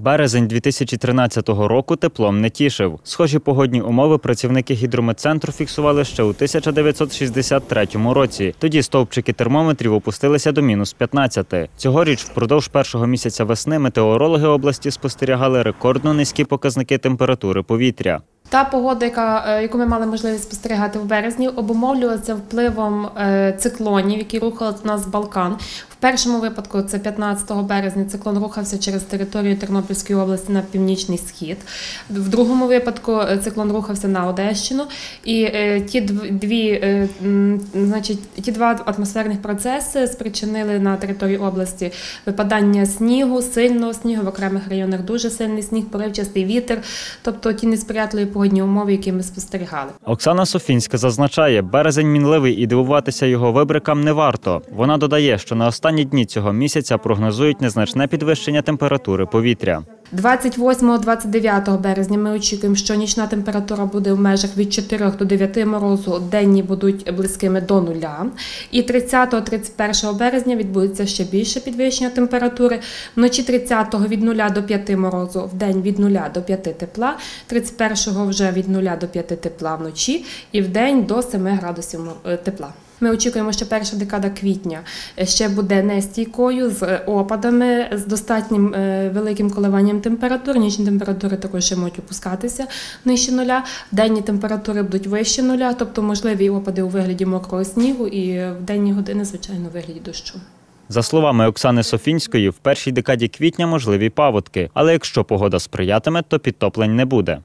Березень 2013 року теплом не тішив. Схожі погодні умови працівники гідрометцентру фіксували ще у 1963 році. Тоді стовпчики термометрів опустилися до мінус 15. Цьогоріч впродовж першого місяця весни метеорологи області спостерігали рекордно низькі показники температури повітря. Та погода, яка, е, яку ми мали можливість спостерігати в березні, обумовлювалася впливом е, циклонів, які рухалися у нас з Балкан. В першому випадку, це 15 березня, циклон рухався через територію Тернопільської області на північний схід. В другому випадку е, циклон рухався на Одещину. І ті дві, значить, ті два атмосферних процеси спричинили на території області випадання снігу, сильного снігу, в окремих районах дуже сильний сніг, поривчастий вітер, тобто ті несприятливі погодні умови, які ми спостерігали. Оксана Софінська зазначає, березень мінливий і дивуватися його вибрикам не варто. Вона додає, що на останні дні цього місяця прогнозують незначне підвищення температури повітря. 28-29 березня ми очікуємо, що нічна температура буде в межах від 4 до 9 морозу, денні будуть близькими до нуля. І 30-31 березня відбудеться ще більше підвищення температури. Вночі 30-го від 0 до 5 морозу, в день від 0 до 5 тепла, 31-го вже від 0 до 5 тепла вночі і в день до 7 градусів е, тепла. Ми очікуємо, що перша декада квітня ще буде нестійкою з опадами, з достатнім е, великим коливанням температур. Нічні температури також можуть опускатися нижче нуля. Денні температури будуть вище нуля, тобто можливі опади у вигляді мокрого снігу і в денні години, звичайно, у вигляді дощу. За словами Оксани Софінської, в першій декаді квітня можливі паводки, але якщо погода сприятиме, то підтоплень не буде.